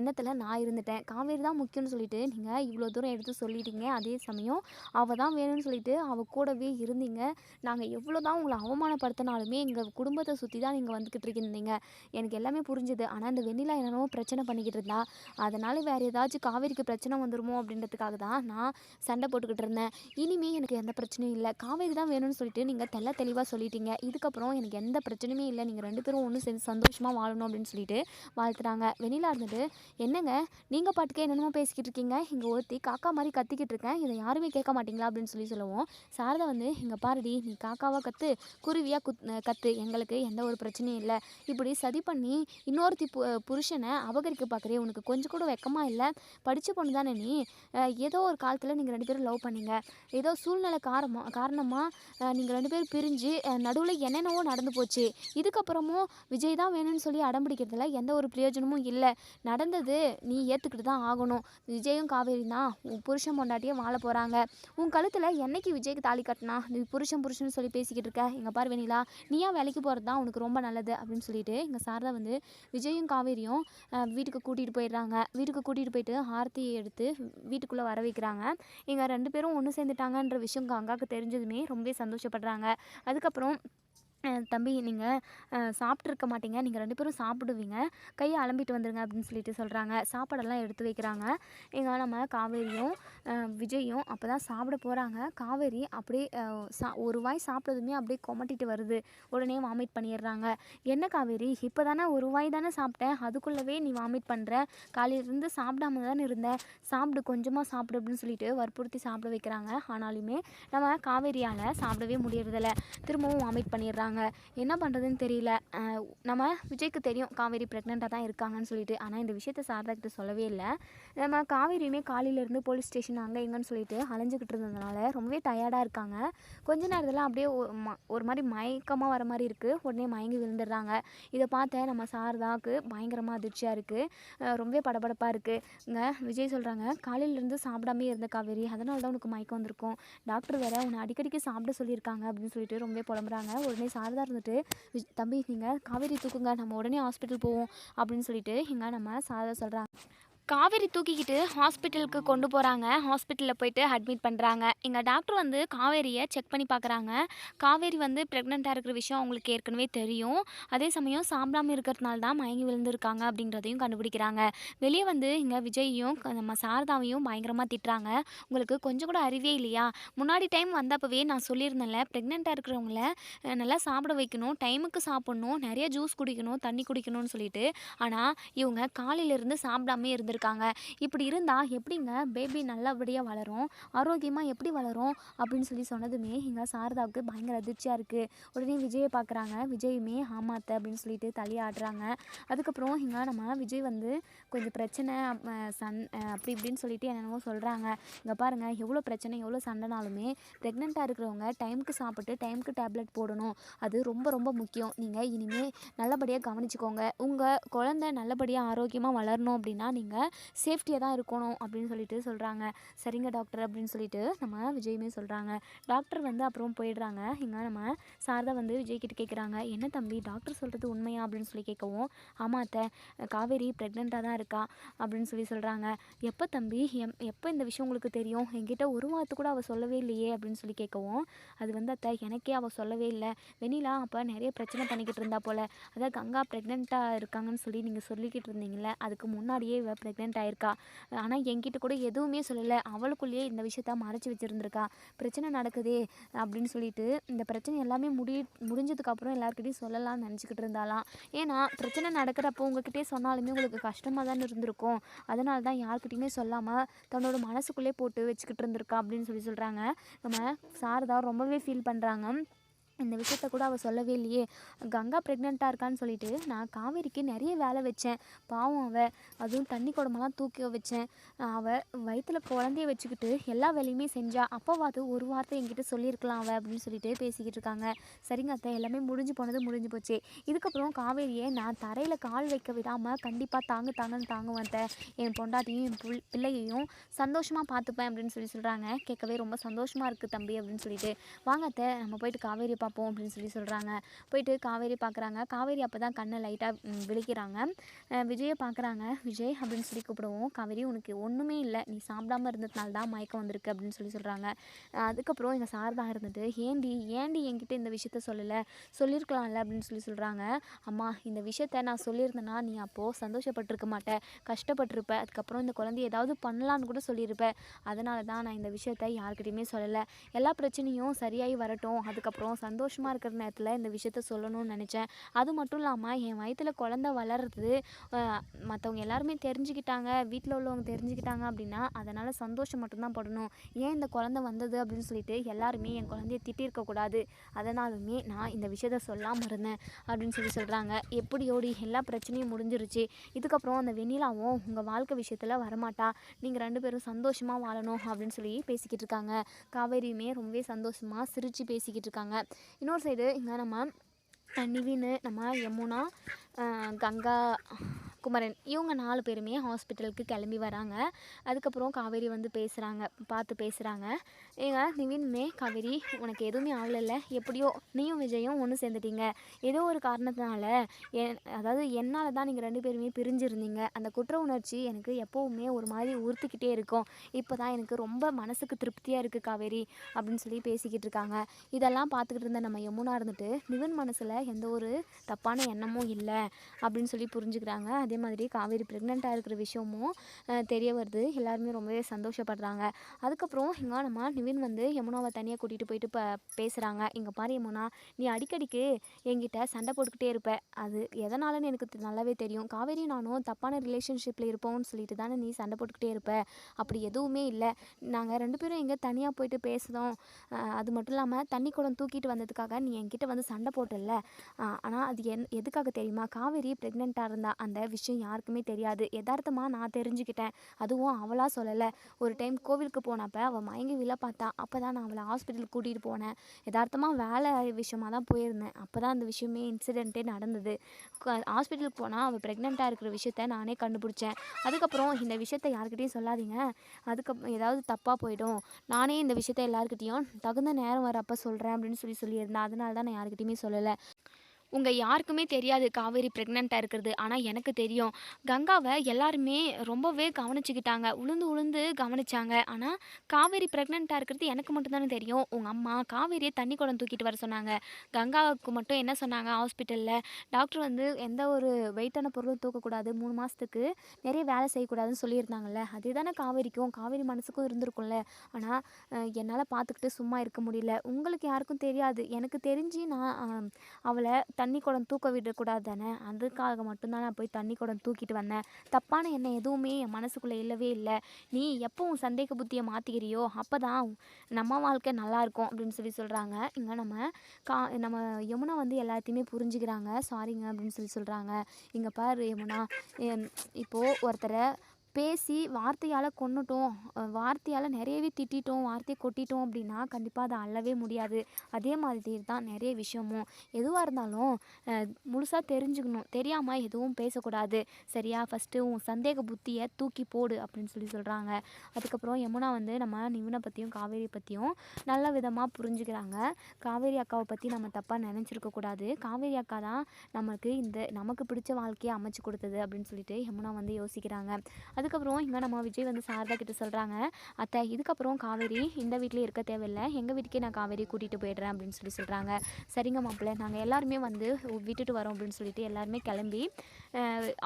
எண்ணத்தில் நான் இருந்துட்டேன். காவேரி தான் முக்கியம்னு சொல்லிட்டு நீங்கள் இவ்வளோ தூரம் எடுத்து சொல்லிட்டீங்க. அதே சமயம் அவள் தான் வேணும்னு சொல்லிட்டு அவள் கூடவே இருந்தீங்க. நாங்கள் எவ்வளோ தான் உங்களை அவமானப்படுத்தினாலுமே எங்கள் குடும்பத்தை சுற்றி தான் நீங்கள் வந்துக்கிட்டு இருந்தீங்க. எனக்கு எல்லாமே புரிஞ்சுது. ஆனால் இந்த வெண்ணிலா என்னென்னமோ பிரச்சனை பண்ணிக்கிட்டு இருந்தா. அதனால் வேறு ஏதாச்சும் காவேரிக்கு பிரச்சனை வந்துருமோ அப்படின்றதுக்காக தான் நான் சண்டை போட்டுக்கிட்டு இருந்தேன். இனிமே எனக்கு எந்த பிரச்சனையும் இல்லை. காவேரி தான் வேணும்னு சொல்லிட்டு நீங்கள் தெள்ள தெளிவாக சொல்லிட்டீங்க. இதுக்கப்புறம் எனக்கு எந்த பிரச்சனையுமே இல்லை. நீங்கள் ரெண்டு பேரும் ஒன்று சேர்ந்து சந்தோஷமாக வாழணும் அப்படின்னு சொல்லிட்டு வாழ்த்துறாங்க. வெண்ணிலா இருந்துட்டு என்னங்க? நீங்கள் பாட்டுக்கே என்னென்னமோ பேசிக்கிட்டு இருக்கீங்க. இங்கே ஒருத்தி காக்கா மாதிரி கத்திக்கிட்டு இருக்கேன். இதை யாருமே கேட்க மாட்டீங்களா? அப்படின்னு சொல்லி சொல்லுவோம். சாரதா வந்து இங்கே பாருடி நீ காக்காவாக கற்று குருவியாக குத் கத்து. எங்களுக்கு எந்த ஒரு பிரச்சனையும் இல்லை. இப்படி சதி பண்ணி இன்னொருத்தி பு புருஷனை அபகரிக்க பார்க்குறே உனக்கு கொஞ்சம் கூட வெக்கமாக இல்லை. படித்த பொண்ணு தானே நீ. ஏதோ ஒரு காலத்தில் நீங்கள் ரெண்டு பேரும் லவ் பண்ணீங்க. ஏதோ சூழ்நிலை காரணமாக காரணமாக நீங்கள் ரெண்டு பேரும் பிரிஞ்சு நடுவில் என்னென்னவோ நடந்து போச்சு. இதுக்கப்புறமும் விஜய் தான் வேணும்னு சொல்லி அடம்பிடிக்கிறதுல எந்த ஒரு பிரயோஜனமும் இல்லை. நடந்தது நீ ஏற்றுக்கிட்டு தான் ஆகணும். விஜயும் காவேரி தான் உன் புருஷன் பொண்டாட்டியும் வாழ போகிறாங்க உன் கழுத்தில் என்னைக்கு விஜய்க்கு தாலி கட்டினா நீ புருஷன் புருஷன் சொல்லி பேசிக்கிட்டு இருக்க. இங்கே பாரு வேணிலா நீயா வேலைக்கு போகிறது தான் உனக்கு ரொம்ப நல்லது? அப்படின்னு சொல்லிட்டு இங்கே சாரதா வந்து விஜயும் காவேரியும் வீட்டுக்கு கூட்டிகிட்டு போயிடுறாங்க. வீட்டுக்கு கூட்டிகிட்டு போயிட்டு ஆர்த்தியை எடுத்து வீட்டுக்குள்ளே வர வைக்கிறாங்க. இங்கே ரெண்டு பேரும் ஒன்று சேர்ந்துட்டாங்கன்ற விஷயம் கங்காவுக்கு தெரிஞ்சதுமே ரொம்பவே சந்தோஷப்படுறாங்க. அதுக்கப்புறம் தம்பி நீங்கள் சாப்பிட்ருக்க மாட்டீங்க. நீங்கள் ரெண்டு பேரும் சாப்பிடுவீங்க. கையை அலம்பிட்டு வந்துருங்க அப்படின்னு சொல்லிட்டு சொல்கிறாங்க சாப்பாடெல்லாம் எடுத்து வைக்கிறாங்க. இங்கே நம்ம காவேரியும் விஜயும் அப்போ தான் சாப்பிட போகிறாங்க காவேரி அப்படியே சா ஒரு வாய் சாப்பிட்டதுமே அப்படியே கொமட்டிட்டு வருது. உடனே வாமிட் பண்ணிடுறாங்க. என்ன காவேரி? இப்போ தானே ஒரு வாய் தானே சாப்பிட்டேன். அதுக்குள்ளவே நீ வாமிட் பண்ணுற காலையிலேருந்து சாப்பிடாம தானே இருந்த? சாப்பிடு கொஞ்சமாக சாப்பிடு அப்படின்னு சொல்லிட்டு வற்புறுத்தி சாப்பிட வைக்கிறாங்க. ஆனாலுமே நம்ம காவேரியால் சாப்பிடவே முடியறதில்ல. திரும்பவும் வாமிட் பண்ணிடுறாங்க. என்ன பண்ணுறதுன்னு தெரியல. நம்ம விஜய்க்கு தெரியும் காவேரி ப்ரெக்னெண்ட்டாக தான் இருக்காங்கன்னு சொல்லிட்டு. ஆனால் இந்த விஷயத்த சாரதா கிட்ட சொல்லவே இல்லை. நம்ம காவேரியுமே காலையிலேருந்து போலீஸ் ஸ்டேஷன் அங்கே இங்கேன்னு சொல்லிட்டு அலைஞ்சிக்கிட்டு இருந்ததுனால ரொம்பவே டயர்டாக இருக்காங்க. கொஞ்ச நேரத்தில் அப்படியே ஒரு மாதிரி மயக்கமாக வர மாதிரி இருக்குது உடனே மயங்கி விழுந்துடுறாங்க. இதை பார்த்த நம்ம சாரதாவுக்கு பயங்கரமாக அதிர்ச்சியாக இருக்குது ரொம்பவே படபடப்பாக இருக்குது இங்கே விஜய் சொல்கிறாங்க காலையிலேருந்து சாப்பிடாமே இருந்த காவேரி. அதனால தான் உனக்கு மயக்கம் வந்திருக்கும். டாக்டர் வேறு உன்னை அடிக்கடிக்கு சாப்பிட சொல்லியிருக்காங்க அப்படின்னு சொல்லிட்டு ரொம்பவே புலம்புறாங்க. உடனே சாரதா இருந்துட்டு "விஜ்- தம்பி நீங்கள் காவேரி தூக்குங்க. நம்ம உடனே ஹாஸ்பிட்டல் போவோம். அப்படின்னு சொல்லிட்டு இங்கே நம்ம சாரதா சொல்கிறாங்க காவேரி தூக்கிக்கிட்டு ஹாஸ்பிட்டலுக்கு கொண்டு போகிறாங்க ஹாஸ்பிட்டலில் போயிட்டு அட்மிட் பண்ணுறாங்க எங்கள் டாக்டர் வந்து காவேரியை செக் பண்ணி பார்க்குறாங்க காவேரி வந்து ப்ரெக்னெண்ட்டாக இருக்கிற விஷயம் அவங்களுக்கு ஏற்கனவே தெரியும். அதே சமயம் சாப்பிடாம இருக்கிறதுனால தான் மயங்கி விழுந்திருக்காங்க அப்படின்றதையும் கண்டுபிடிக்கிறாங்க. வெளியே வந்து இங்கே விஜயையும் நம்ம சாரதாவையும் பயங்கரமாக திட்டுறாங்க. உங்களுக்கு கொஞ்சம் கூட அறிவே இல்லையா? முன்னாடி டைம் வந்தப்பவே நான் சொல்லியிருந்தேன்ல ப்ரெக்னெண்ட்டாக இருக்கிறவங்கள நல்லா சாப்பிட வைக்கணும் டைமுக்கு சாப்பிட்ணும் நிறைய ஜூஸ் குடிக்கணும் தண்ணி குடிக்கணும்னு சொல்லிட்டு. ஆனால் இவங்க காலையிலேருந்து சாப்பிடாம இருக்காங்க. இப்படி இருந்தால் எப்படிங்க பேபி நல்லபடியாக வளரும்? ஆரோக்கியமாக எப்படி வளரும்? அப்படின்னு சொல்லி சொன்னதுமே இங்கே சாரதாவுக்கு பயங்கர அதிர்ச்சியாக இருக்குது உடனே விஜயை பார்க்குறாங்க விஜயுமே ஆமாத்த அப்படின்னு சொல்லிட்டு தலையாடுறாங்க ஆடுறாங்க. அதுக்கப்புறம் இங்கே நம்ம விஜய் வந்து கொஞ்சம் பிரச்சனை சன் அப்படி இப்படின்னு சொல்லிட்டு என்னென்னவோ சொல்கிறாங்க இங்கே பாருங்கள் எவ்வளோ பிரச்சனை எவ்வளோ சண்டைனாலுமே ப்ரெக்னெண்ட்டாக இருக்கிறவங்க டைமுக்கு சாப்பிட்டு டைமுக்கு டேப்லெட் போடணும். அது ரொம்ப ரொம்ப முக்கியம். நீங்கள் இனிமேல் நல்லபடியாக கவனிச்சுக்கோங்க. உங்கள் குழந்தை நல்லபடியாக ஆரோக்கியமாக வளரணும் அப்படின்னா நீங்கள் சேஃப்டியாக தான் இருக்கணும் அப்படின்னு சொல்லிட்டு சொல்கிறாங்க சரிங்க டாக்டர் அப்படின்னு சொல்லிட்டு நம்ம விஜயுமே சொல்கிறாங்க டாக்டர் வந்து அப்புறம் போயிடுறாங்க. இங்கே நம்ம சாரதா வந்து விஜய் கிட்ட கேட்குறாங்க என்ன தம்பி டாக்டர் சொல்கிறது உண்மையா? அப்படின்னு சொல்லி கேட்கவும் ஆமாம் அத்தை காவேரி ப்ரெக்னெண்ட்டாக தான் இருக்கா? அப்படின்னு சொல்லி சொல்கிறாங்க எப்போ தம்பி? எம் எப்போ இந்த விஷயம் உங்களுக்கு தெரியும்? என்கிட்ட ஒரு வார்த்தை கூட அவள் சொல்லவே இல்லையே? அப்படின்னு சொல்லி கேட்கவும் அது வந்து அத்தை எனக்கே அவள் சொல்லவே இல்லை. வெண்ணிலா அப்போ நிறைய பிரச்சனை பண்ணிக்கிட்டு இருந்தா போல். அதான் கங்கா ப்ரெக்னெண்ட்டாக இருக்காங்கன்னு சொல்லி நீங்கள் சொல்லிக்கிட்டு இருந்தீங்களே அதுக்கு முன்னாடியே இவள் ப்ரெக்னென்ட் ஆயிருக்கா? ஆனால் என்கிட்ட கூட எதுவுமே சொல்லலை. அவளுக்குள்ளேயே இந்த விஷயத்த மறைச்சி வச்சுருந்துருக்கா. பிரச்சனை நடக்குதே அப்படின்னு சொல்லிட்டு இந்த பிரச்சனை எல்லாமே முடி முடிஞ்சதுக்கப்புறம் எல்லாருக்கிட்டையும் சொல்லலாம்னு நினச்சிக்கிட்டு இருந்தாலாம் ஏன்னா பிரச்சனை நடக்கிறப்போ உங்ககிட்டயே சொன்னாலுமே உங்களுக்கு கஷ்டமாக தானே இருந்திருக்கும். அதனால தான் யார்கிட்டையுமே சொல்லாமல் தன்னோட மனசுக்குள்ளே போட்டு வச்சுக்கிட்டு இருந்திருக்கா அப்படின்னு சொல்லி சொல்கிறாங்க நம்ம சார் தான் ரொம்பவே ஃபீல் பண்ணுறாங்க இந்த விஷயத்த கூட அவள் சொல்லவே இல்லையே. கங்கா ப்ரெக்னெண்ட்டாக இருக்கான்னு சொல்லிட்டு நான் காவேரிக்கு நிறைய வேலை வச்சேன். பாவம் அவள் அதுவும் தண்ணி குடமெல்லாம் தூக்கி வச்சேன். அவள் வயிற்றில் குழந்தைய வச்சுக்கிட்டு எல்லா வேலையுமே செஞ்சா. அப்போவாது ஒரு வார்த்தை என்கிட்ட சொல்லியிருக்கலாம் அவள் அப்படின்னு சொல்லிட்டு பேசிக்கிட்டு இருக்காங்க. சரிங்க அத்தை எல்லாமே முடிஞ்சு போனது முடிஞ்சு போச்சு. இதுக்கப்புறம் காவேரியை நான் தரையில் கால் வைக்க விடாமல் கண்டிப்பாக தாங்க தாங்கன்னு தாங்குவேன் அத்தை. என் பொண்டாட்டியும் என் புள் பிள்ளையையும் சந்தோஷமாக பார்த்துப்பேன் அப்படின்னு சொல்லி சொல்கிறாங்க கேட்கவே ரொம்ப சந்தோஷமாக இருக்குது தம்பி அப்படின்னு சொல்லிட்டு. வாங்க அத்தை நம்ம போயிட்டு காவேரி பார்ப்போம் அப்படின்னு சொல்லி சொல்கிறாங்க போயிட்டு காவேரி பார்க்குறாங்க காவேரி அப்போ தான் கண்ணை லைட்டாக விழிக்கிறாங்க. விஜயை பார்க்குறாங்க விஜய் அப்படின்னு சொல்லி கூப்பிடுவோம். காவேரி உனக்கு ஒன்றுமே இல்லை. நீ சாப்பிடாம இருந்ததுனால தான் மயக்கம் வந்திருக்கு அப்படின்னு சொல்லி சொல்கிறாங்க அதுக்கப்புறம் எங்கள் சாரதா இருந்துட்டு ஏண்டி ஏண்டி என்கிட்ட இந்த விஷயத்த சொல்லலை? சொல்லியிருக்கலாம்ல அப்படின்னு சொல்லி சொல்கிறாங்க அம்மா இந்த விஷயத்த நான் சொல்லியிருந்தேன்னா நீ அப்போது சந்தோஷப்பட்டிருக்க மாட்டேன் கஷ்டப்பட்டிருப்ப. அதுக்கப்புறம் இந்த குழந்தைய ஏதாவது பண்ணலான்னு கூட சொல்லியிருப்பேன் அதனால தான் நான் இந்த விஷயத்த யாருக்கிட்டையுமே சொல்லலை. எல்லா பிரச்சனையும் சரியாகி வரட்டும். அதுக்கப்புறம் சந்தோஷமாக இருக்கிற நேரத்தில் இந்த விஷயத்த சொல்லணும்னு நினச்சேன். அது மட்டும் இல்லாமல் என் வயிற்றில் குழந்த வளர்றது மற்றவங்க எல்லாருமே தெரிஞ்சுக்கிட்டாங்க வீட்டில் உள்ளவங்க தெரிஞ்சுக்கிட்டாங்க அப்படின்னா அதனால் சந்தோஷம் மட்டும்தான் படணும். ஏன் இந்த குழந்த வந்தது அப்படின்னு சொல்லிட்டு எல்லாருமே என் குழந்தைய திட்டிருக்கக்கூடாது அதனாலுமே நான் இந்த விஷயத்த சொல்லாமல் இருந்தேன் அப்படின்னு சொல்லி சொல்கிறாங்க எப்படியோடி எல்லா பிரச்சனையும் முடிஞ்சிருச்சு. இதுக்கப்புறம் அந்த வெண்ணிலாவும் உங்கள் வாழ்க்கை விஷயத்தில் வரமாட்டா. நீங்கள் ரெண்டு பேரும் சந்தோஷமாக வாழணும் அப்படின்னு சொல்லி பேசிக்கிட்டு இருக்காங்க. காவேரியுமே ரொம்பவே சந்தோஷமாக சிரித்து பேசிக்கிட்டு இருக்காங்க. இன்னொரு சைடு இங்கே நம்ம நிவின் நம்ம யமுனா கங்கா குமரன் இவங்க நாலு பேருமே ஹாஸ்பிட்டலுக்கு கிளம்பி வராங்க. அதுக்கப்புறம் காவேரி வந்து பேசுகிறாங்க பார்த்து பேசுகிறாங்க ஏங்க நிவின்மே காவேரி உனக்கு எதுவுமே ஆகலைல்ல? எப்படியோ நீயும் விஜயும் ஒன்று சேர்ந்துட்டீங்க. ஏதோ ஒரு காரணத்தினால என் அதாவது என்னால் தான் நீங்கள் ரெண்டு பேருமே பிரிஞ்சிருந்தீங்க. அந்த குற்ற உணர்ச்சி எனக்கு எப்போவுமே ஒரு மாதிரி உறுத்திக்கிட்டே இருக்கும். இப்போ தான் எனக்கு ரொம்ப மனசுக்கு திருப்தியாக இருக்குது காவேரி அப்படின்னு சொல்லி பேசிக்கிட்டு இருக்காங்க. இதெல்லாம் பார்த்துக்கிட்டு இருந்த நம்ம யமுனா இருந்துட்டு நிவின் மனசில் எந்த ஒரு தப்பான எண்ணமும் இல்லை. அப்படின்னு சொல்லி புரிஞ்சுக்கிறாங்க. அதே மாதிரி காவேரி ப்ரெக்னெண்ட்டாக இருக்கிற விஷயமும் தெரிய வருது. எல்லாருமே ரொம்பவே சந்தோஷப்படுறாங்க. அதுக்கப்புறம் இங்கே நம்ம நிவின் வந்து யமுனாவை தனியாக கூட்டிகிட்டு போயிட்டு இப்போ பேசுகிறாங்க இங்கே பாரு யமுனா நீ அடிக்கடிக்கு என்கிட்ட சண்டை போட்டுக்கிட்டே இருப்ப. அது எதனாலன்னு எனக்கு நல்லாவே தெரியும். காவேரி நானும் தப்பான ரிலேஷன்ஷிப்பில் இருப்போம்னு சொல்லிட்டு தானே நீ சண்டை போட்டுக்கிட்டே இருப்ப. அப்படி எதுவுமே இல்லை. நாங்கள் ரெண்டு பேரும் எங்கே தனியாக போயிட்டு பேசுகிறோம் அது மட்டும் இல்லாமல் தண்ணி குடம் தூக்கிட்டு வந்ததுக்காக நீ என்கிட்ட வந்து சண்டை போட்டல ஆனால் அது என் எதுக்காக தெரியுமா? காவேரி ப்ரெக்னெண்ட்டாக இருந்தா அந்த விஷயம் யாருக்குமே தெரியாது. யதார்த்தமாக நான் தெரிஞ்சுக்கிட்டேன். அதுவும் அவளாக சொல்லலை. ஒரு டைம் கோவிலுக்கு போனப்போ அவள் மயங்கி விழ பார்த்தா அப்போ தான் நான் அவளை ஹாஸ்பிட்டலுக்கு கூட்டிகிட்டு போனேன். யதார்த்தமாக வேலை விஷயமா தான் போயிருந்தேன். அப்போ தான் அந்த விஷயமே இன்சிடெண்ட்டே நடந்தது. ஹாஸ்பிட்டலுக்கு போனால் அவள் ப்ரெக்னெண்ட்டாக இருக்கிற விஷயத்த நானே கண்டுபிடிச்சேன். அதுக்கப்புறம் இந்த விஷயத்த யார்கிட்டயும் சொல்லாதீங்க. அதுக்கப்புறம் ஏதாவது தப்பாக போயிடும். நானே இந்த விஷயத்த எல்லாருக்கிட்டேயும் தகுந்த நேரம் வரப்போ சொல்கிறேன் அப்படின்னு சொல்லி சொல்லியிருந்தேன் அதனால தான் நான் யார்கிட்டயுமே சொல்லலை. உங்கள் யாருக்குமே தெரியாது காவேரி ப்ரெக்னெண்ட்டாக இருக்கிறது. ஆனால் எனக்கு தெரியும். கங்காவை எல்லாருமே ரொம்பவே கவனிச்சுக்கிட்டாங்க. உளுந்து உளுந்து கவனிச்சாங்க. ஆனால் காவேரி ப்ரெக்னெண்ட்டாக இருக்கிறது எனக்கு மட்டும்தானே தெரியும். உங்கள் அம்மா காவேரியை தண்ணி குடம் தூக்கிட்டு வர சொன்னாங்க. கங்காவுக்கு மட்டும் என்ன சொன்னாங்க ஹாஸ்பிட்டலில் டாக்டர் வந்து எந்த ஒரு வெயிட்டான பொருளும் தூக்கக்கூடாது. மூணு மாதத்துக்கு நிறைய வேலை செய்யக்கூடாதுன்னு சொல்லியிருந்தாங்கல்ல. அதே தானே காவேரிக்கும். காவேரி மனசுக்கும் இருந்திருக்கும்ல. ஆனால் என்னால் பார்த்துக்கிட்டு சும்மா இருக்க முடியல. உங்களுக்கு யாருக்கும் தெரியாது. எனக்கு தெரிஞ்சு நான் அவளை தண்ணி குடம் தூக்க விடக்கூடாது தானே அதுக்காக மட்டும்தான் நான் போய் தண்ணி குடம் தூக்கிட்டு வந்தேன். தப்பான எண்ணம் எதுவுமே என் மனசுக்குள்ளே இல்லவே இல்லை. நீ எப்போ உன் சந்தேக புத்தியை மாற்றிக்கிறியோ அப்போ தான் நம்ம வாழ்க்கை நல்லாயிருக்கும் அப்படின்னு சொல்லி சொல்கிறாங்க இங்கே நம்ம கா நம்ம யமுனா வந்து எல்லாத்தையுமே புரிஞ்சுக்கிறாங்க. சாரிங்க அப்படின்னு சொல்லி சொல்கிறாங்க இங்கே பாரு யமுனா இப்போது ஒருத்தரை பேசி வார்த்தையால் கொன்னுட்டோம். வார்த்தையால் நிறையவே திட்டிட்டோம். வார்த்தையை கொட்டிட்டோம் அப்படின்னா கண்டிப்பாக அதை அள்ளவே முடியாது. அதே மாதிரி தான் நிறைய விஷயமும். எதுவாக இருந்தாலும் முழுசாக தெரிஞ்சுக்கணும். தெரியாமல் எதுவும் பேசக்கூடாது. சரியா? ஃபஸ்ட்டு உன் சந்தேக புத்தியை தூக்கி போடு அப்படின்னு சொல்லி சொல்கிறாங்க அதுக்கப்புறம் யமுனா வந்து நம்ம நிவனை பற்றியும் காவேரி பற்றியும் நல்ல விதமாக புரிஞ்சுக்கிறாங்க. காவேரி அக்காவை பற்றி நம்ம தப்பாக நினச்சிருக்கக்கூடாது காவேரி அக்கா தான் நமக்கு இந்த நமக்கு பிடிச்ச வாழ்க்கையை அமைச்சு கொடுத்தது அப்படின்னு சொல்லிட்டு யமுனா வந்து யோசிக்கிறாங்க. அதுக்கப்புறம் இங்கே நம்ம விஜய் வந்து சாரதா கிட்ட சொல்கிறாங்க அத்தை இதுக்கப்புறம் காவேரி இந்த வீட்லேயே இருக்க தேவையில்லை. எங்கள் வீட்டுக்கே நான் காவேரி கூட்டிகிட்டு போயிடுறேன் அப்படின்னு சொல்லி சொல்கிறாங்க சரிங்க மாப்பிள்ளை நாங்கள் எல்லாருமே வந்து விட்டுட்டு வரோம் அப்படின்னு சொல்லிட்டு எல்லாருமே கிளம்பி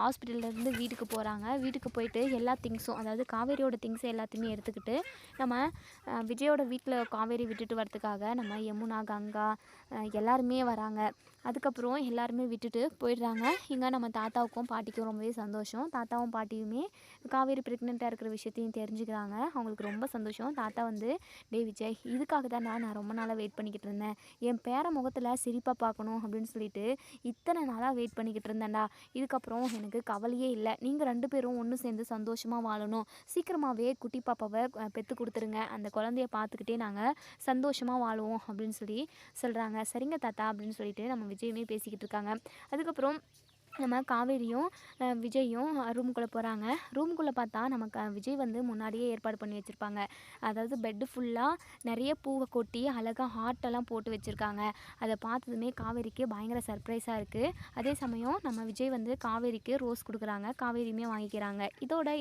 ஹாஸ்பிட்டல்லேருந்து வீட்டுக்கு போகிறாங்க வீட்டுக்கு போயிட்டு எல்லா திங்ஸும் அதாவது காவேரியோட திங்ஸ் எல்லாத்தையுமே எடுத்துக்கிட்டு நம்ம விஜயோட வீட்டில் காவேரி விட்டுட்டு வரதுக்காக நம்ம யமுனா கங்கா எல்லாருமே வராங்க. அதுக்கப்புறம் எல்லாருமே விட்டுட்டு போயிடுறாங்க. இங்கே நம்ம தாத்தாவுக்கும் பாட்டிக்கும் ரொம்பவே சந்தோஷம். தாத்தாவும் பாட்டியுமே காவேரி ப்ரெக்னெண்ட்டாக இருக்கிற விஷயத்தையும் தெரிஞ்சுக்கிறாங்க. அவங்களுக்கு ரொம்ப சந்தோஷம். தாத்தா வந்து டே விஜய் இதுக்காக தான் நான் ரொம்ப நாளாக வெயிட் பண்ணிக்கிட்டு இருந்தேன். என் பேர முகத்தில் சிரிப்பாக பார்க்கணும் அப்படின்னு சொல்லிட்டு இத்தனை நாளாக வெயிட் பண்ணிக்கிட்டு இருந்தேன்டா. இதுக்கு இதுக்கப்புறம் எனக்கு கவலையே இல்லை. நீங்கள் ரெண்டு பேரும் ஒன்று சேர்ந்து சந்தோஷமாக வாழணும். சீக்கிரமாகவே குட்டி பாப்பாவை பெற்று கொடுத்துருங்க. அந்த குழந்தைய பார்த்துக்கிட்டே நாங்கள் சந்தோஷமாக வாழுவோம் அப்படின்னு சொல்லி சொல்கிறாங்க சரிங்க தாத்தா அப்படின்னு சொல்லிட்டு நம்ம விஜயமே பேசிக்கிட்டு இருக்காங்க. அதுக்கப்புறம் நம்ம காவேரியும் விஜயும் ரூமுக்குள்ளே போகிறாங்க ரூமுக்குள்ளே பார்த்தா நமக்கு விஜய் வந்து முன்னாடியே ஏற்பாடு பண்ணி வச்சுருப்பாங்க. அதாவது பெட்டு ஃபுல்லாக நிறைய பூவை கொட்டி அழகாக ஹார்ட்டெல்லாம் போட்டு வச்சுருக்காங்க. அதை பார்த்ததுமே காவேரிக்கு பயங்கர சர்ப்ரைஸாக இருக்குது அதே சமயம் நம்ம விஜய் வந்து காவேரிக்கு ரோஸ் கொடுக்குறாங்க. காவேரியுமே வாங்கிக்கிறாங்க. இதோட